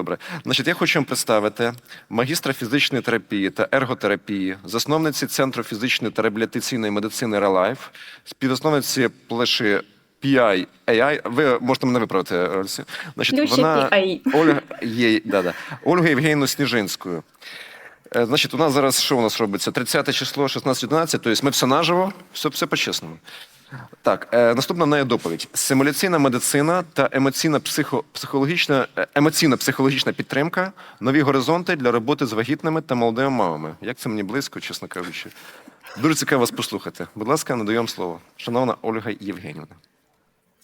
Добре, значить, я хочу вам представити магістра фізичної терапії та ерготерапії, засновниці Центру фізичної та реабілітаційної медицини Релайф, співзасновниці плеші PI AI. Ви можете мене виправити, Ольсі. Значить, вона. Ольга є, да, да. Ольга Євгенівну Сніжинською. Е, Значить, у нас зараз що у нас робиться? 30 число, 16-11, тобто ми все наживо, все, все по-чесному. Так, е, наступна в доповідь: симуляційна медицина та емоційна психо, психологічна е, емоційна психологічна підтримка, нові горизонти для роботи з вагітними та молодими мамами. Як це мені близько, чесно кажучи. Дуже цікаво вас послухати. Будь ласка, надаємо слово. Шановна Ольга Євгенівна.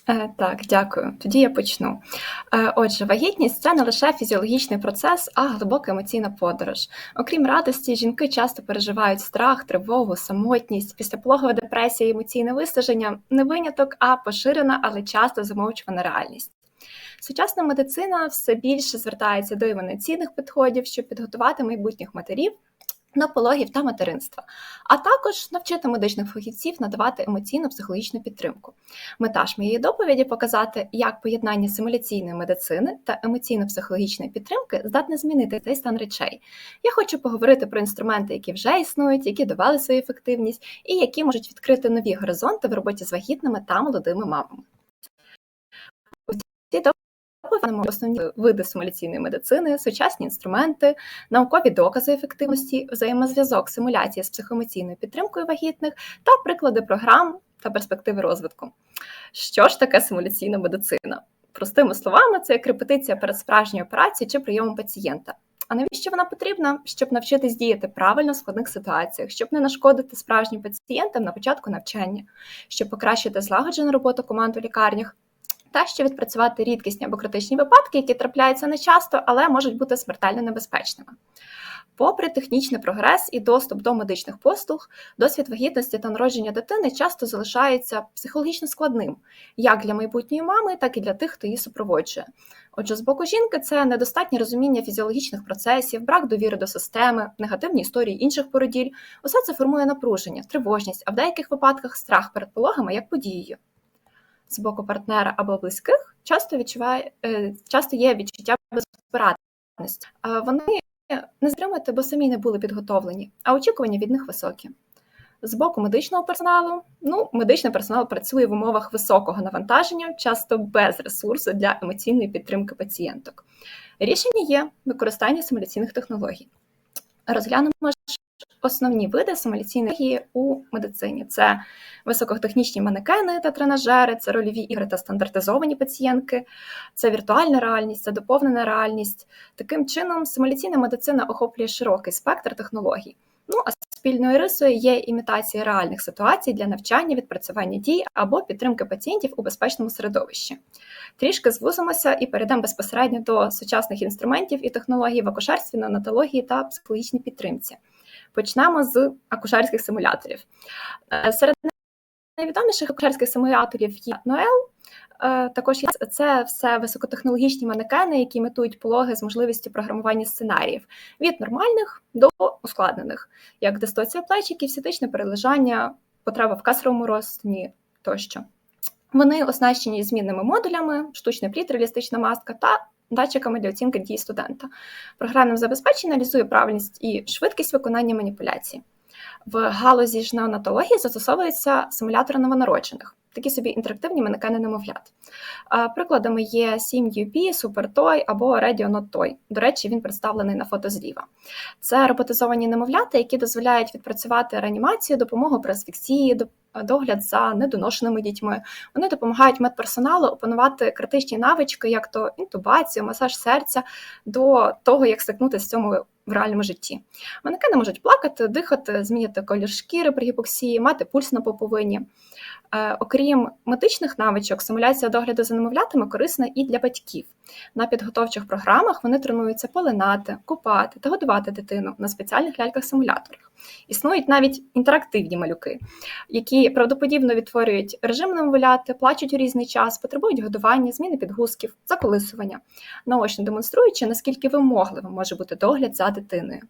Е, Так, дякую. Тоді я почну. Е, Отже, вагітність це не лише фізіологічний процес, а глибока емоційна подорож. Окрім радості, жінки часто переживають страх, тривогу, самотність, післяпологова депресія і емоційне виснаження не виняток, а поширена, але часто замовчувана реальність. Сучасна медицина все більше звертається до інноваційних підходів, щоб підготувати майбутніх матерів до пологів та материнства, а також навчити медичних фахівців надавати емоційно-психологічну підтримку. Мета ж моєї доповіді показати, як поєднання симуляційної медицини та емоційно-психологічної підтримки здатне змінити цей стан речей. Я хочу поговорити про інструменти, які вже існують, які довели свою ефективність, і які можуть відкрити нові горизонти в роботі з вагітними та молодими мамами. У основні види симуляційної медицини, сучасні інструменти, наукові докази ефективності, взаємозв'язок симуляції з психоемоційною підтримкою вагітних та приклади програм та перспективи розвитку. Що ж таке симуляційна медицина? Простими словами, це як репетиція перед справжньою операцією чи прийомом пацієнта. А навіщо вона потрібна? Щоб навчитись діяти правильно в складних ситуаціях, щоб не нашкодити справжнім пацієнтам на початку навчання, щоб покращити злагоджену роботу команд у лікарнях, та щоб відпрацювати рідкісні або критичні випадки, які трапляються не часто, але можуть бути смертельно небезпечними. Попри технічний прогрес і доступ до медичних послуг, досвід вагітності та народження дитини часто залишається психологічно складним як для майбутньої мами, так і для тих, хто її супроводжує. Отже, з боку жінки це недостатнє розуміння фізіологічних процесів, брак довіри до системи, негативні історії інших породіль. Усе це формує напруження, тривожність, а в деяких випадках страх перед пологами як подією. З боку партнера або близьких часто відчуває е, часто є відчуття безпорадності. Вони не стримують, бо самі не були підготовлені, а очікування від них високі. З боку медичного персоналу, ну, медичний персонал працює в умовах високого навантаження, часто без ресурсу для емоційної підтримки пацієнток. Рішення є використання симуляційних технологій. Розглянемо основні види симуляційної у медицині: це високотехнічні манекени та тренажери, це рольові ігри та стандартизовані пацієнтки, це віртуальна реальність, це доповнена реальність. Таким чином, симуляційна медицина охоплює широкий спектр технологій. Ну а спільною рисою є імітація реальних ситуацій для навчання, відпрацювання дій або підтримки пацієнтів у безпечному середовищі. Трішки звузимося і перейдемо безпосередньо до сучасних інструментів і технологій в акушерстві, неонатології та психологічній підтримці. Почнемо з акушерських симуляторів. Е, Серед найвідоміших акушерських симуляторів є Ноел. Е, Також є це все високотехнологічні манекени, які імітують пологи з можливістю програмування сценаріїв від нормальних до ускладнених, як дистоція плечиків, сітичне перележання, потреба в касровому розтині тощо. Вони оснащені змінними модулями, штучний плід, реалістична маска та датчиками для оцінки дій студента. Програмним забезпечення аналізує правильність і швидкість виконання маніпуляцій. В галузі ж неонатології застосовуються симулятори новонароджених, такі собі інтерактивні манекени немовлят. Прикладами є SimUP, SuperToy або Radio Not До речі, він представлений на фото зліва. Це роботизовані немовлята, які дозволяють відпрацювати реанімацію, допомогу при асфіксії, догляд за недоношеними дітьми. Вони допомагають медперсоналу опанувати критичні навички, як то інтубацію, масаж серця, до того, як стикнутися з цьому в реальному житті. Манекени можуть плакати, дихати, змінювати колір шкіри при гіпоксії, мати пульс на поповині. Е, окрім медичних навичок, симуляція догляду за немовлятами корисна і для батьків. На підготовчих програмах вони тренуються полинати, купати та годувати дитину на спеціальних ляльках-симуляторах. Існують навіть інтерактивні малюки, які правдоподібно відтворюють режим немовляти, плачуть у різний час, потребують годування, зміни підгузків, заколисування, наочно демонструючи, наскільки вимогливим може бути догляд за дитиною.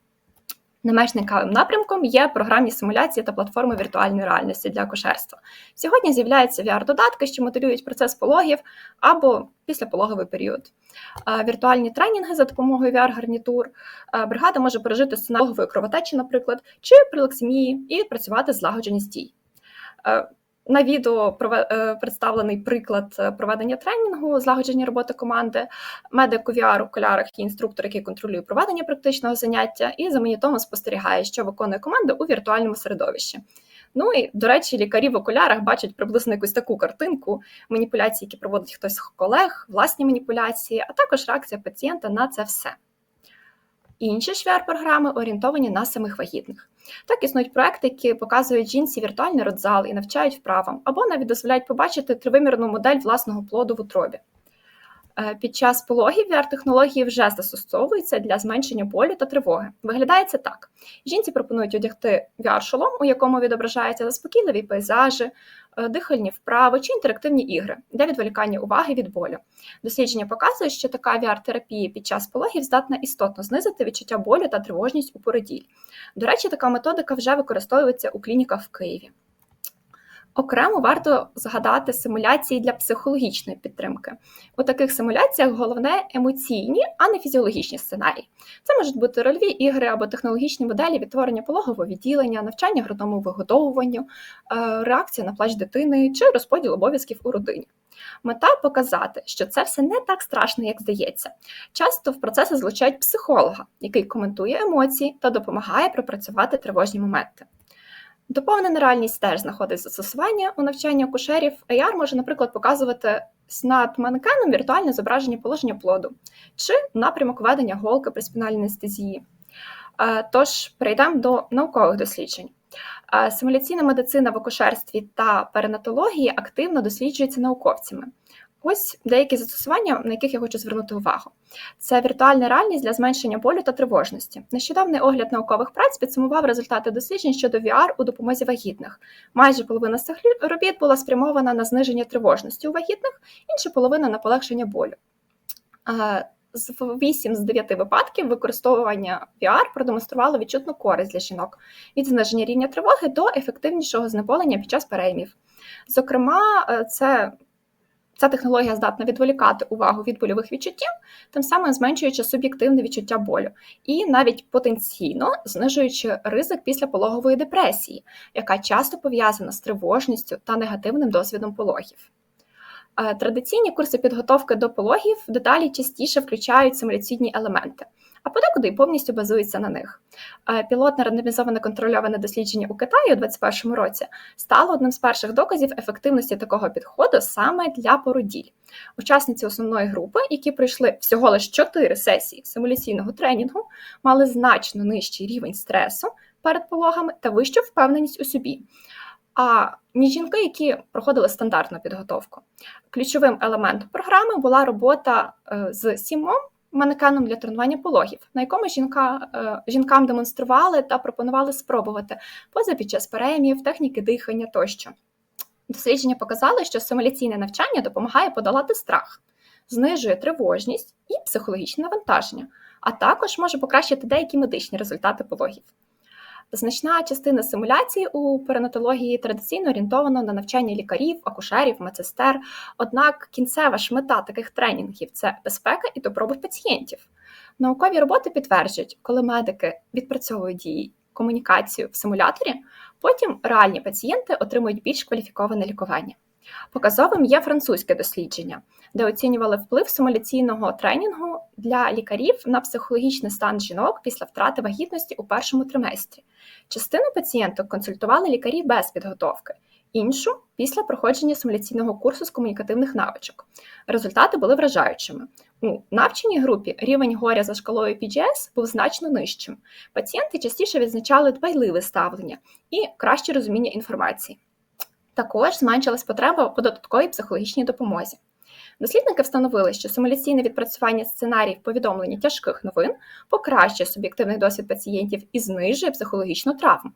Менш напрямком є програмні симуляції та платформи віртуальної реальності для акушерства. Сьогодні з'являються VR-додатки, що моделюють процес пологів або післяпологовий період. Віртуальні тренінги за допомогою VR-гарнітур. Бригада може пережити сценарій кровотечі, наприклад, чи прилаксимії і відпрацювати злагодженість дій. На відео е, представлений приклад е, проведення тренінгу, злагодження роботи команди, медик у VR окулярах і інструктор, який контролює проведення практичного заняття, і за монітом спостерігає, що виконує команда у віртуальному середовищі. Ну і, до речі, лікарі в окулярах бачать приблизно якусь таку картинку маніпуляції, які проводить хтось з колег, власні маніпуляції, а також реакція пацієнта на це все. Інші ж VR-програми орієнтовані на самих вагітних. Так існують проекти, які показують жінці віртуальний родзал і навчають вправам, або навіть дозволяють побачити тривимірну модель власного плоду в утробі. Е, Під час пологів VR-технології вже застосовуються для зменшення болю та тривоги. Виглядає це так: жінці пропонують одягти VR-шолом, у якому відображаються заспокійливі пейзажі, дихальні вправи чи інтерактивні ігри для відволікання уваги від болю. Дослідження показує, що така VR-терапія під час пологів здатна істотно знизити відчуття болю та тривожність у породіль. До речі, така методика вже використовується у клініках в Києві. Окремо варто згадати симуляції для психологічної підтримки. У таких симуляціях головне емоційні, а не фізіологічні сценарії. Це можуть бути рольові ігри або технологічні моделі відтворення пологового відділення, навчання грудному вигодовуванню, е, реакція на плач дитини чи розподіл обов'язків у родині. Мета показати, що це все не так страшно, як здається. Часто в процеси залучають психолога, який коментує емоції та допомагає пропрацювати тривожні моменти. Доповнена реальність теж знаходить застосування у навчанні акушерів. AR може, наприклад, показувати над манекеном віртуальне зображення положення плоду чи напрямок ведення голки при спінальній анестезії. Тож перейдемо до наукових досліджень. Симуляційна медицина в акушерстві та перинатології активно досліджується науковцями. Ось деякі застосування, на яких я хочу звернути увагу. Це віртуальна реальність для зменшення болю та тривожності. Нещодавний огляд наукових праць підсумував результати досліджень щодо VR у допомозі вагітних. Майже половина з цих робіт була спрямована на зниження тривожності у вагітних, інша половина на полегшення болю. З 8 з 9 випадків використовування VR продемонструвало відчутну користь для жінок від зниження рівня тривоги до ефективнішого знеболення під час переймів. Зокрема, е, це Ця технологія здатна відволікати увагу від больових відчуттів, тим самим зменшуючи суб'єктивне відчуття болю, і навіть потенційно знижуючи ризик після пологової депресії, яка часто пов'язана з тривожністю та негативним досвідом пологів. Е, Традиційні курси підготовки до пологів дедалі частіше включають симуляційні елементи, а подекуди й повністю базуються на них. Пілотне рандомізоване контрольоване дослідження у Китаї у 2021 році стало одним з перших доказів ефективності такого підходу саме для породіль. Учасниці основної групи, які пройшли всього лише 4 сесії симуляційного тренінгу, мали значно нижчий рівень стресу перед пологами та вищу впевненість у собі. А ні жінки, які проходили стандартну підготовку. Ключовим елементом програми була робота е, з сімом манекеном для тренування пологів, на якому жінка, е, жінкам демонстрували та пропонували спробувати поза під час переймів, техніки дихання тощо. Дослідження показали, що симуляційне навчання допомагає подолати страх, знижує тривожність і психологічне навантаження, а також може покращити деякі медичні результати пологів. Значна частина симуляції у перинатології традиційно орієнтована на навчання лікарів, акушерів, медсестер. Однак кінцева ж мета таких тренінгів це безпека і добробут пацієнтів. Наукові роботи підтверджують, коли медики відпрацьовують дії комунікацію в симуляторі, потім реальні пацієнти отримують більш кваліфіковане лікування. Показовим є французьке дослідження, де оцінювали вплив симуляційного тренінгу для лікарів на психологічний стан жінок після втрати вагітності у першому триместрі. Частину пацієнток консультували лікарі без підготовки, іншу після проходження симуляційного курсу з комунікативних навичок. Результати були вражаючими. У навченій групі рівень горя за шкалою PGS був значно нижчим. Пацієнти частіше відзначали дбайливе ставлення і краще розуміння інформації. Також зменшилась потреба по додатковій психологічній допомозі. Дослідники встановили, що симуляційне відпрацювання сценаріїв повідомлення тяжких новин покращує суб'єктивний досвід пацієнтів і знижує психологічну травму.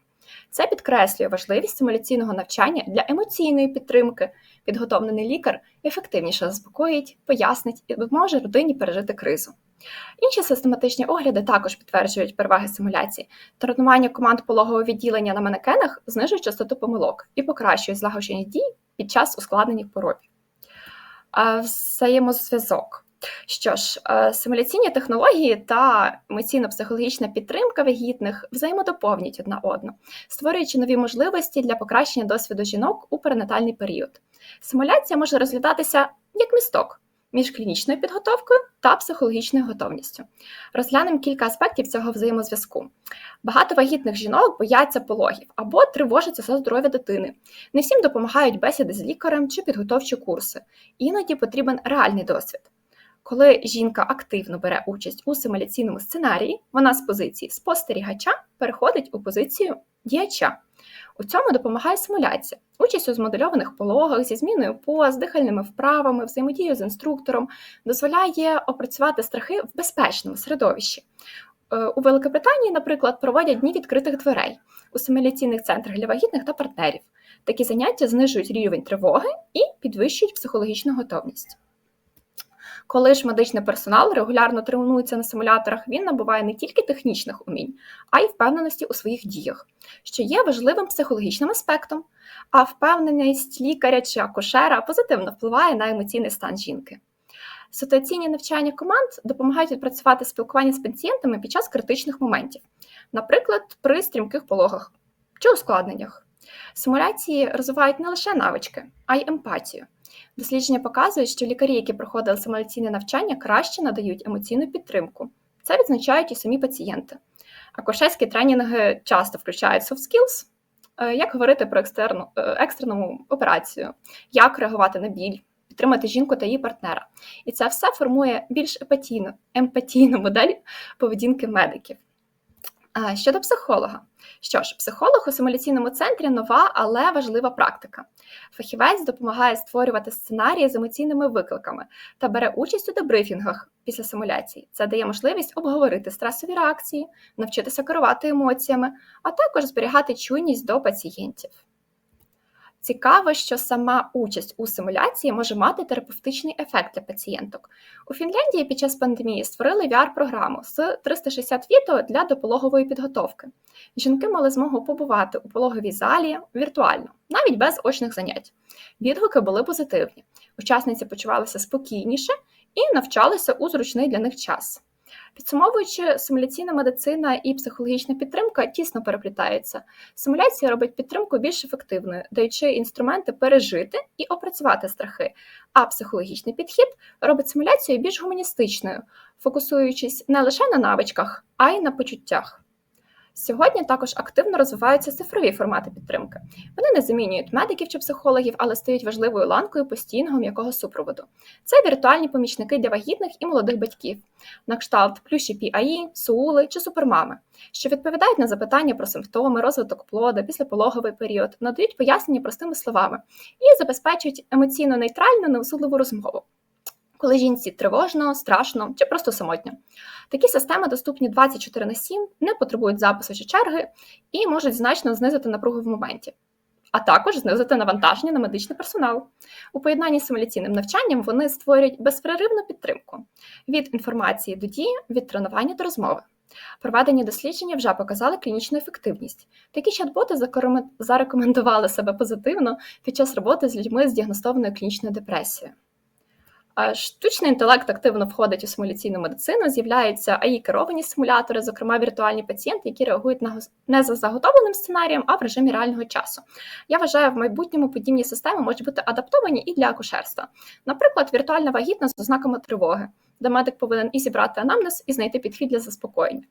Це підкреслює важливість симуляційного навчання для емоційної підтримки. Підготовлений лікар ефективніше заспокоїть, пояснить і допоможе родині пережити кризу. Інші систематичні огляди також підтверджують переваги симуляції. Тренування команд пологового відділення на манекенах знижує частоту помилок і покращує злагодження дій під час ускладнених породів. Е, Взаємозв'язок. Що ж, симуляційні технології та емоційно-психологічна підтримка вагітних взаємодоповнюють одна одну, створюючи нові можливості для покращення досвіду жінок у перинатальний період. Симуляція може розглядатися як місток між клінічною підготовкою та психологічною готовністю. Розглянемо кілька аспектів цього взаємозв'язку. Багато вагітних жінок бояться пологів або тривожаться за здоров'я дитини. Не всім допомагають бесіди з лікарем чи підготовчі курси. Іноді потрібен реальний досвід. Коли жінка активно бере участь у симуляційному сценарії, вона з позиції спостерігача переходить у позицію діяча. У цьому допомагає симуляція, участь у змодельованих пологах зі зміною поз, дихальними вправами, взаємодією з інструктором, дозволяє опрацювати страхи в безпечному середовищі. Е, У Великобританії, наприклад, проводять дні відкритих дверей у симуляційних центрах для вагітних та партнерів. Такі заняття знижують рівень тривоги і підвищують психологічну готовність. Коли ж медичний персонал регулярно тренується на симуляторах, він набуває не тільки технічних умінь, а й впевненості у своїх діях, що є важливим психологічним аспектом, а впевненість лікаря чи акушера позитивно впливає на емоційний стан жінки. Ситуаційні навчання команд допомагають відпрацювати спілкування з пацієнтами під час критичних моментів, наприклад, при стрімких пологах чи ускладненнях. Симуляції розвивають не лише навички, а й емпатію. Дослідження показують, що лікарі, які проходили симуляційне навчання, краще надають емоційну підтримку. Це відзначають і самі пацієнти. Акушерські тренінги часто включають soft skills, е, як говорити про екстерну, е, екстрену операцію, як реагувати на біль, підтримати жінку та її партнера. І це все формує більш емпатійну, емпатійну модель поведінки медиків. А Щодо психолога, що ж, психолог у симуляційному центрі нова, але важлива практика. Фахівець допомагає створювати сценарії з емоційними викликами та бере участь у дебрифінгах після симуляції. Це дає можливість обговорити стресові реакції, навчитися керувати емоціями, а також зберігати чуйність до пацієнтів. Цікаво, що сама участь у симуляції може мати терапевтичний ефект для пацієнток. У Фінляндії під час пандемії створили VR-програму з 360 відео для допологової підготовки. Жінки мали змогу побувати у пологовій залі віртуально, навіть без очних занять. Відгуки були позитивні. Учасниці почувалися спокійніше і навчалися у зручний для них час. Підсумовуючи, симуляційна медицина і психологічна підтримка тісно переплітаються. Симуляція робить підтримку більш ефективною, даючи інструменти пережити і опрацювати страхи. А психологічний підхід робить симуляцію більш гуманістичною, фокусуючись не лише на навичках, а й на почуттях. Сьогодні також активно розвиваються цифрові формати підтримки. Вони не замінюють медиків чи психологів, але стають важливою ланкою постійного м'якого супроводу. Це віртуальні помічники для вагітних і молодих батьків, на кшталт плюші PIE, суули чи супермами, що відповідають на запитання про симптоми, розвиток плода, післяпологовий період, надають пояснення простими словами і забезпечують емоційно нейтральну, неосудливу розмову. Коли жінці тривожно, страшно чи просто самотньо. Такі системи доступні 24 на 7, не потребують запису чи черги і можуть значно знизити напругу в моменті, а також знизити навантаження на медичний персонал. У поєднанні з симуляційним навчанням вони створюють безперервну підтримку від інформації до дії, від тренування до розмови. Проведені дослідження вже показали клінічну ефективність. Такі чат-боти зарекомендували себе позитивно під час роботи з людьми з діагностованою клінічною депресією. Штучний інтелект активно входить у симуляційну медицину, з'являються АІ-керовані симулятори, зокрема віртуальні пацієнти, які реагують на не за заготовленим сценарієм, а в режимі реального часу. Я вважаю, в майбутньому подібні системи можуть бути адаптовані і для акушерства. Наприклад, віртуальна вагітна з ознаками тривоги, де медик повинен і зібрати анамнез, і знайти підхід для заспокоєння.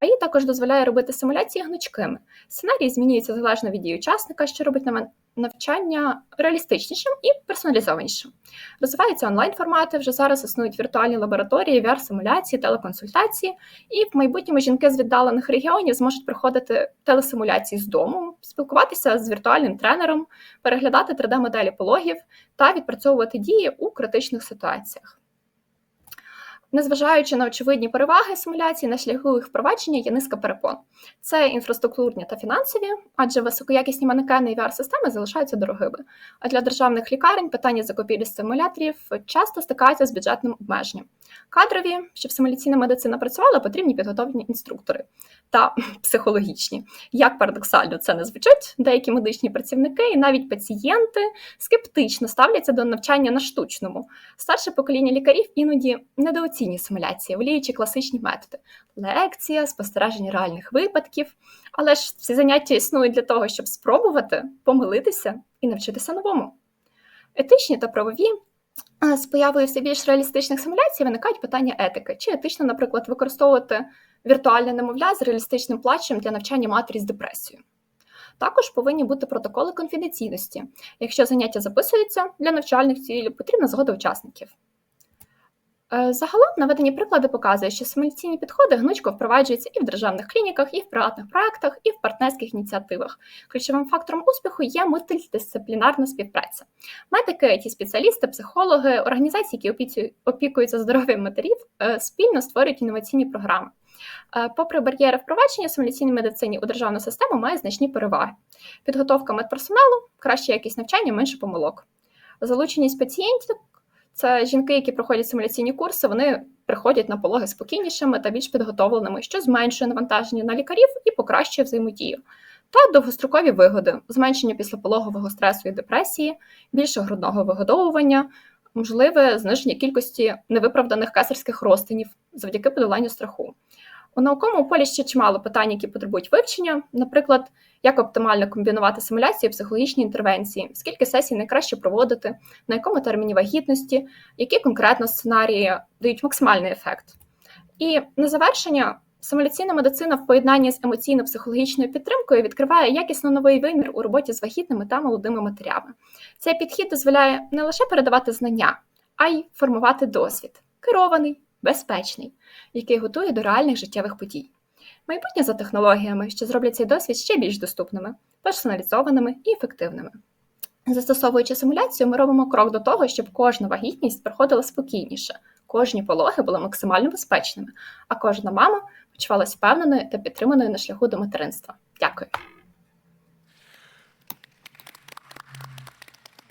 АІ також дозволяє робити симуляції гнучкими. Сценарій змінюється залежно від дії учасника, що робить навчання реалістичнішим і персоналізованішим. Розвиваються онлайн-формати, вже зараз існують віртуальні лабораторії, VR-симуляції, телеконсультації, і в майбутньому жінки з віддалених регіонів зможуть проходити телесимуляції з дому, спілкуватися з віртуальним тренером, переглядати 3D-моделі пологів та відпрацьовувати дії у критичних ситуаціях. Незважаючи на очевидні переваги симуляції, на шляху їх впровадження є низка перепон. Це інфраструктурні та фінансові, адже високоякісні манекени і VR-системи залишаються дорогими. А для державних лікарень питання закупівлі симуляторів часто стикаються з бюджетним обмеженням. Кадрові, щоб симуляційна медицина працювала, потрібні підготовлені інструктори та психологічні. Як парадоксально це не звучить, деякі медичні працівники і навіть пацієнти скептично ставляться до навчання на штучному. Старше покоління лікарів іноді недооцінює симуляції, воліючи класичні методи: лекція, спостереження реальних випадків. Але ж ці заняття існують для того, щоб спробувати помилитися і навчитися новому. Етичні та правові. З появою все більш реалістичних симуляцій виникають питання етики. Чи етично, наприклад, використовувати віртуальне немовля з реалістичним плачем для навчання матері з депресією? Також повинні бути протоколи конфіденційності. Якщо заняття записуються для навчальних цілей, потрібна згода учасників. Е, Загалом наведені приклади показують, що симуляційні підходи гнучко впроваджуються і в державних клініках, і в приватних проектах, і в партнерських ініціативах. Ключовим фактором успіху є мультидисциплінарна співпраця. Медики, it спеціалісти, психологи, організації, які опікуються здоров'ям матерів, е, спільно створюють інноваційні програми. Е, Попри бар'єри впровадження симуляційної медицині у державну систему має значні переваги. Підготовка медперсоналу, краща якість навчання, менше помилок. Залученість пацієнтів це жінки, які проходять симуляційні курси, вони приходять на пологи спокійнішими та більш підготовленими, що зменшує навантаження на лікарів і покращує взаємодію. Та довгострокові вигоди, зменшення післяпологового стресу і депресії, більше грудного вигодовування, можливе зниження кількості невиправданих кесарських розтинів завдяки подоланню страху. У науковому полі ще чимало питань, які потребують вивчення, наприклад, як оптимально комбінувати симуляції і психологічні інтервенції, скільки сесій найкраще проводити, на якому терміні вагітності, які конкретно сценарії дають максимальний ефект. І на завершення, симуляційна медицина в поєднанні з емоційно-психологічною підтримкою відкриває якісно новий вимір у роботі з вагітними та молодими матерями. Цей підхід дозволяє не лише передавати знання, а й формувати досвід, керований, безпечний, який готує до реальних життєвих подій. Майбутнє за технологіями, що зроблять цей досвід ще більш доступними, персоналізованими і ефективними. Застосовуючи симуляцію, ми робимо крок до того, щоб кожна вагітність проходила спокійніше, кожні пологи були максимально безпечними, а кожна мама почувалася впевненою та підтриманою на шляху до материнства. Дякую.